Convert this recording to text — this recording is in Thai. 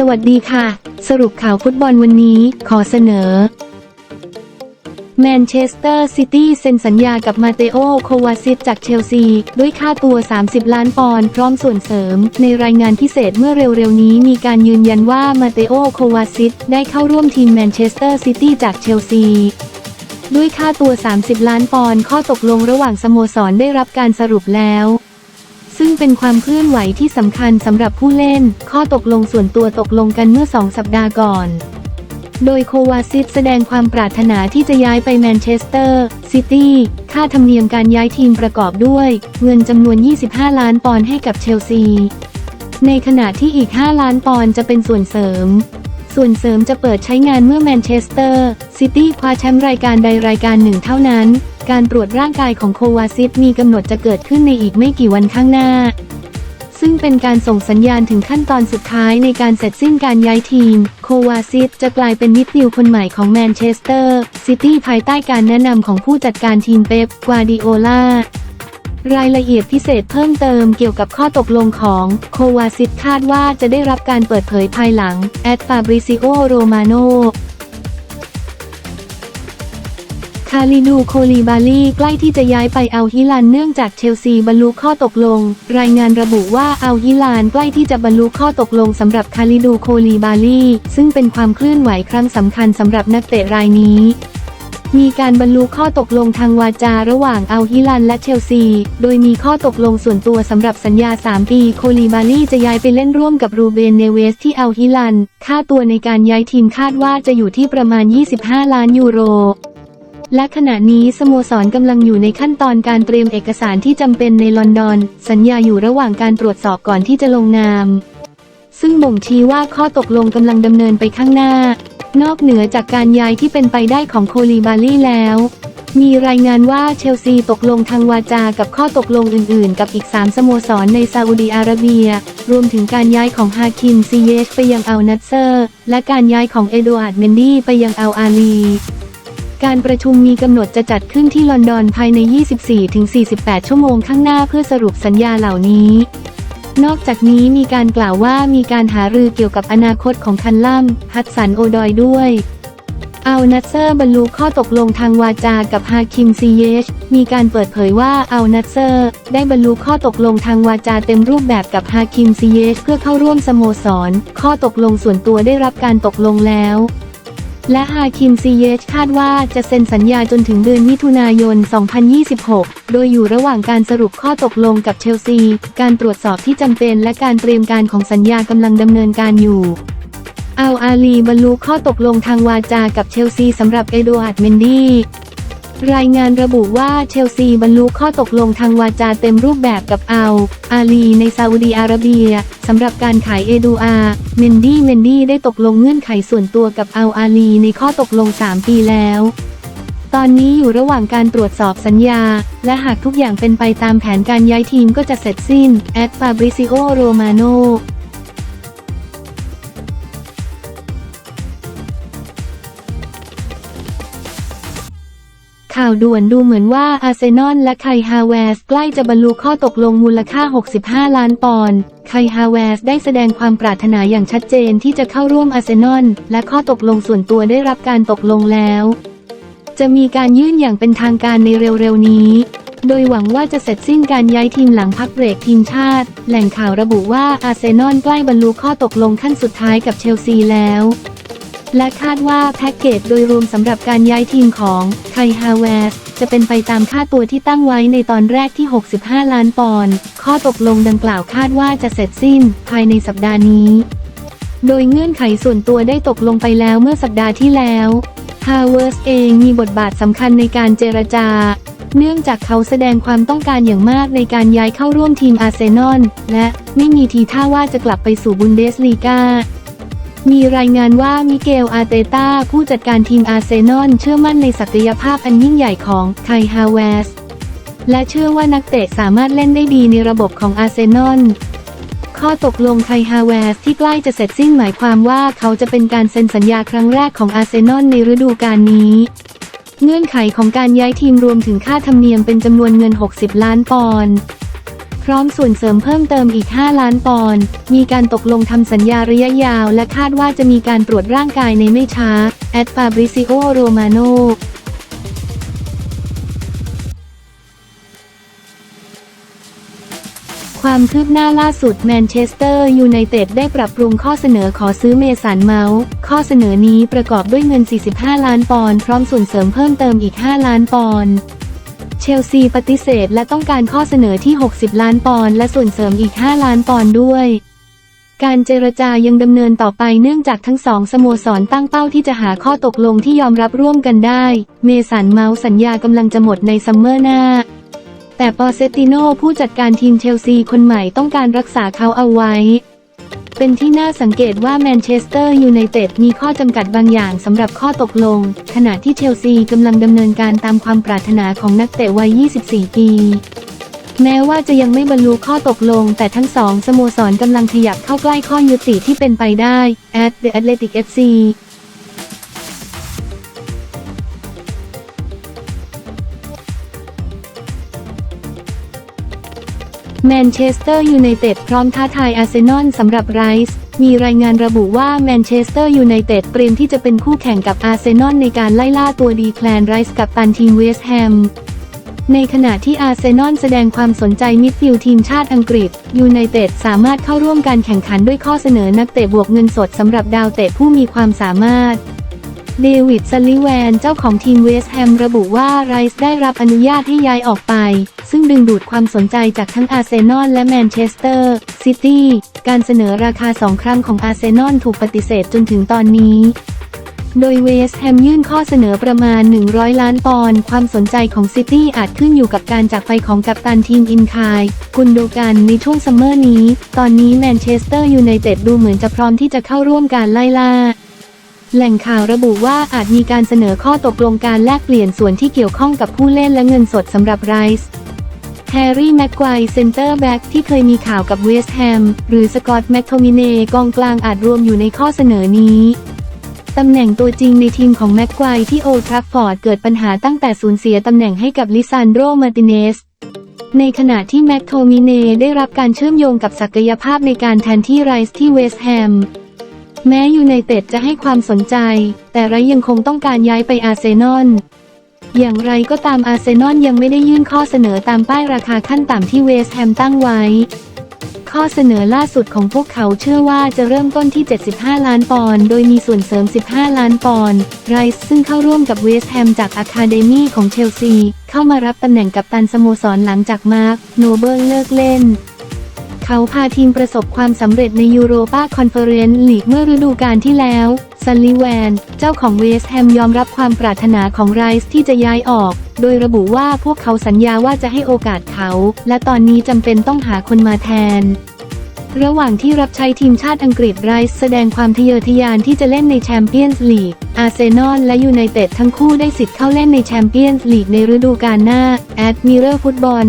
สวัสดีค่ะ สรุปข่าวฟุตบอลวันนี้ ขอเสนอ แมนเชสเตอร์ซิตี้เซ็นสัญญากับมาเตโอ โควาซิตจากเชลซี ด้วยค่าตัว 30 ล้านปอนด์พร้อมส่วนเสริม ในรายงานพิเศษเมื่อเร็วๆนี้มีการยืนยันว่ามาเตโอ โควาซิตได้เข้าร่วมทีมแมนเชสเตอร์ซิตี้จากเชลซีด้วยค่าตัว 30 ล้านปอนด์ข้อตกลงระหว่างสโมสรได้รับการสรุปแล้ว ซึ่งเป็นความเคลื่อนไหวที่สำคัญสำหรับผู้เล่น ข้อตกลงส่วนตัวตกลงกันเมื่อสองสัปดาห์ก่อน โดยโควาซิตแสดงความปรารถนาที่จะย้ายไปแมนเชสเตอร์ซิตี้ ค่าธรรมเนียมการย้ายทีมประกอบด้วย เงินจำนวน 25 ล้านปอนด์ให้กับเชลซี ในขณะที่อีก 5 ล้านปอนด์จะเป็นส่วนเสริม ส่วนเสริมจะเปิดใช้งานเมื่อแมนเชสเตอร์ซิตี้คว้าแชมป์รายการใดรายการหนึ่งเท่านั้น การตรวจร่างกายของโควาซิตมีกำหนดจะเกิดขึ้นในอีกไม่กี่วันข้างหน้า ซึ่งเป็นการส่งสัญญาณถึงขั้นตอนสุดท้ายในการเสร็จสิ้นการย้ายทีม โควาซิตจะกลายเป็นมิดฟิลด์คนใหม่ของแมนเชสเตอร์ซิตี้ภายใต้การแนะนำของผู้จัดการทีมเป๊ป กวาดิโอลารายละเอียดพิเศษเพิ่มเติมเกี่ยวกับข้อตกลงของโควาซิตคาดว่าจะได้รับการเปิดเผยภายหลัง แอดฟาบริซิโอ โรมาโนาลิดูโคลีบาลีใกล้ที่จะย้ายไปเอัลฮิลันเนื่องจากเชลซีบรรลุข้อตกลง รายงานระบุว่าเอัลฮิลานใกล้ที่จะบรรลุข้อตกลงสำหรับคาลิดูโคลีบาลีซึ่งเป็นความเคลื่อนไหวครั้งสำคัญสำหรับนักเตะรายนี้มีการบรรลุข้อตกลงทางวาจาระหว่างอัลฮิลันและเชลซี โดยมีข้อตกลงส่วนตัวสำหรับสัญญา 3 ปี โคลีบาลีจะย้ายไปเล่นร่วมกับรูเบนเนเวสที่อัลฮิลัน ค่าตัวในการย้ายทีมคาดว่าจะอยู่ที่ประมาณ 25 ล้านยูโร และขณะนี้สโมสรกำลังอยู่ในขั้นตอนการเตรียมเอกสารที่จำเป็นในลอนดอน สัญญาอยู่ระหว่างการตรวจสอบก่อนที่จะลงนาม ซึ่งบ่งชี้ว่าข้อตกลงกำลังดำเนินไปข้างหน้า นอกเหนือจากการย้ายที่เป็นไปได้ของโคลีบาลี่แล้วมีรายงานว่าเชลซีตกลงทางวาจากับข้อตกลงอื่นๆ กับอีก 3 สโมสรในซาอุดีอาระเบีย รวมถึงการย้ายของฮาคิมซีเยชไปยังอัลนัสเซอร์ และการย้ายของเอโดอาร์ดเมนดี้ไปยังอัลอาลี การประชุมมีกำหนดจะจัดขึ้นที่ลอนดอนภายใน 24-48 ชั่วโมงข้างหน้าเพื่อสรุปสัญญาเหล่านี้ นอกจากนี้มีการกล่าวว่ามีการหารือเกี่ยวกับอนาคตของคันล่ำฮัตสันโอดอยด้วยอัลนัสเซอร์บรรลุข้อตกลงทางวาจากับฮาคิมซีเยช มีการเปิดเผยว่าอัลนัสเซอร์ ได้บรรลุข้อตกลงทางวาจาเต็มรูปแบบกับฮาคิมซีเยช เพื่อเข้าร่วมสโมสร ข้อตกลงส่วนตัวได้รับการตกลงแล้ว และฮาคิมซีเยชคาดว่าจะเซ็นสัญญาจนถึงเดือนมิถุนายน 2026 โดยอยู่ระหว่างการสรุปข้อตกลงกับเชลซี การตรวจสอบที่จำเป็นและการเตรียมการของสัญญากำลังดำเนินการอยู่อัลอาลีบรรลุข้อตกลงทางวาจากับเชลซีสำหรับเอโดอาร์ดเมนดี้ รายงานระบุว่าเชลซีบรรลุข้อตกลงทางวาจาเต็มรูปแบบกับอัลอาลีในซาอุดีอาระเบียสำหรับการขายเอดูอาเมนดี้เมนดี้ได้ตกลงเงื่อนไขส่วนตัวกับอัลอาลีในข้อตกลง 3 ปีแล้ว ตอนนี้อยู่ระหว่างการตรวจสอบสัญญา และหากทุกอย่างเป็นไปตามแผนการย้ายทีมก็จะเสร็จสิ้นแอดฟาบริซิโอโรมาโน ข่าวด่วนดูเหมือนว่าอาร์เซนอลและไคฮาเวสใกล้จะบรรลุข้อตกลงมูลค่า 65 ล้านปอนด์ ไคฮาเวสได้แสดงความปรารถนาอย่างชัดเจนที่จะเข้าร่วมอาร์เซนอลและข้อตกลงส่วนตัวได้รับการตกลงแล้ว จะมีการยื่นอย่างเป็นทางการในเร็วๆนี้โดยหวังว่าจะเสร็จสิ้นการย้ายทีมหลังพักเบรกทีมชาติ แหล่งข่าวระบุว่าอาร์เซนอลใกล้บรรลุข้อตกลงขั้นสุดท้ายกับเชลซีแล้ว และคาดว่าแพ็กเกจโดยรวมสำหรับการย้ายทีมของไคฮาเวสจะเป็นไปตามค่าตัวที่ตั้งไว้ในตอนแรกที่ 65 ล้านปอนด์ข้อตกลงดังกล่าวคาดว่าจะเสร็จสิ้นภายในสัปดาห์นี้ โดยเงื่อนไขส่วนตัวได้ตกลงไปแล้วเมื่อสัปดาห์ที่แล้วฮาเวิร์สเองมีบทบาทสำคัญในการเจรจา เนื่องจากเขาแสดงความต้องการอย่างมากในการย้ายเข้าร่วมทีมอาร์เซนอลและไม่มีทีท่าว่าจะกลับไปสู่บุนเดสลีกา มีรายงานว่ามิเกลอาร์เตต้าผู้จัดการทีมอาร์เซนอลเชื่อมั่นในศักยภาพอันยิ่งใหญ่ของไคฮาวเวส และเชื่อว่านักเตะสามารถเล่นได้ดีในระบบของอาร์เซนอลข้อตกลงไคฮาวเวสที่ใกล้จะเสร็จสิ้นหมายความว่าเขาจะเป็นการเซ็นสัญญาครั้งแรกของอาร์เซนอลในฤดูกาลนี้ เงื่อนไขของการย้ายทีมรวมถึงค่าธรรมเนียมเป็นจำนวนเงิน 60 ล้านปอนด์ พร้อมส่วนเสริมเพิ่มเติมอีก 5 ล้านปอนด์ มีการตกลงทำสัญญาระยะยาว และคาดว่าจะมีการตรวจร่างกายในไม่ช้า แอดฟาบริซิโอโรมาโนความคืบหน้าล่าสุดแมนเชสเตอร์ยูไนเต็ดได้ปรับปรุงข้อเสนอขอซื้อเมสันเมาส์ข้อเสนอนี้ประกอบด้วยเงิน 45 ล้านปอนด์พร้อมส่วนเสริมเพิ่มเติมอีก 5 ล้านปอนด์ ชลซีปฏิเสธและต้องการข้อเสนอที่ 60 ล้านปอนด์และส่วนเสริมอีก 5 ล้านปอนด์ด้วย การเจรจายังดำเนินต่อไปเนื่องจากทั้งสองสโมสรตั้งเป้าที่จะหาข้อตกลงที่ยอมรับร่วมกันได้ เมสันเมาส์สัญญากำลังจะหมดในซัมเมอร์หน้าแต่ปอเซตติโนผู้จัดการทีมเชลซีคนใหม่ต้องการรักษาเขาเอาไว้ เป็นที่น่าสังเกตว่าแมนเชสเตอร์ยูไนเต็ดมีข้อจำกัดบางอย่างสำหรับข้อตกลง ขณะที่เชลซีกำลังดำเนินการตามความปรารถนาของนักเตะวัย 24 ปี แม้ว่าจะยังไม่บรรลุข้อตกลง แต่ทั้งสองสโมสรกำลังขยับเข้าใกล้ข้อยุติที่เป็นไปได้ at the Athletic FC แมนเชสเตอร์ยูไนเต็ดพร้อมท้าทายอาร์เซนอลสำหรับไรส์มีรายงานระบุว่าแมนเชสเตอร์ยูไนเต็ดเตรียมที่จะเป็นคู่แข่งกับอาร์เซนอลในการไล่ล่าตัวดีแคลนไรส์กับตันทีมเวสต์แฮมในขณะที่อาร์เซนอลแสดงความสนใจมิดฟิลด์ทีมชาติอังกฤษยูไนเต็ดสามารถเข้าร่วมการแข่งขันด้วยข้อเสนอนักเตะบวกเงินสดสำหรับดาวเตะผู้มีความสามารถ เดวิดซัลลิแวนเจ้าของทีมเวสต์แฮมระบุว่าไรส์ได้รับอนุญาตให้ย้ายออกไป ซึ่งดึงดูดความสนใจจากทั้งอาร์เซนอลและแมนเชสเตอร์ซิตี้การเสนอราคาสองครั้งของอาร์เซนอลถูกปฏิเสธจนถึงตอนนี้โดยเวสต์แฮมยื่นข้อเสนอประมาณ 100 ล้านปอนด์ ความสนใจของซิตี้อาจขึ้นอยู่กับการจากไปของกัปตันทีมอินคาย กุนโดกันในช่วงซัมเมอร์นี้ ตอนนี้แมนเชสเตอร์ยูไนเต็ดดูเหมือนจะพร้อมที่จะเข้าร่วมการไล่ล่า แหล่งข่าวระบุว่าอาจมีการเสนอข้อตกลงการแลกเปลี่ยนส่วนที่เกี่ยวข้องกับผู้เล่นและเงินสดสำหรับไรส์แฮร์รี่แม็กควายเซนเตอร์แบ็กที่เคยมีข่าวกับเวสต์แฮม หรือสกอตต์แมคโทมิเนกองกลางอาจรวมอยู่ในข้อเสนอนี้ตำแหน่งตัวจริงในทีมของแม็กควายที่โอลทรัฟฟอร์ดเกิดปัญหาตั้งแต่สูญเสียตำแหน่งให้กับลิซานโดมาติเนส ในขณะที่แม็กโทมิเนได้รับการเชื่อมโยงกับศักยภาพในการแทนที่ไรส์ที่เวสต์แฮม แม้ยูไนเต็ดจะให้ความสนใจ แต่ไรยังคงต้องการย้ายไปอาร์เซนอล อย่างไรก็ตามอาร์เซนอลยังไม่ได้ยื่นข้อเสนอตามป้ายราคาขั้นต่ำที่เวสต์แฮมตั้งไว้ ข้อเสนอล่าสุดของพวกเขาเชื่อว่าจะเริ่มต้นที่ 75 ล้านปอนด์ โดยมีส่วนเสริม 15 ล้านปอนด์ ไรส์ซึ่งเข้าร่วมกับเวสต์แฮมจากอะคาเดมีของเชลซี เข้ามารับตำแหน่งกัปตันสโมสรหลังจากมาร์ค โนเบิลเลิกเล่น เขาพาทีมประสบความสำเร็จในยูโรปาคอนเฟอเรนซ์ลีกเมื่อฤดูกาลที่แล้วซันลิแวน เจ้าของเวสแฮมยอมรับความปรารถนาของไรส์ที่จะย้ายออก โดยระบุว่าพวกเขาสัญญาว่าจะให้โอกาสเขา และตอนนี้จำเป็นต้องหาคนมาแทนระหว่างที่รับใช้ทีมชาติอังกฤษไรส์แสดงความทะเยอทะยานที่จะเล่นในแชมเปี้ยนส์ลีก อาร์เซนอลและยูไนเต็ดทั้งคู่ได้สิทธิ์เข้าเล่นในแชมเปี้ยนส์ลีกในฤดูกาลหน้า แอดมิเรอร์ฟุตบอล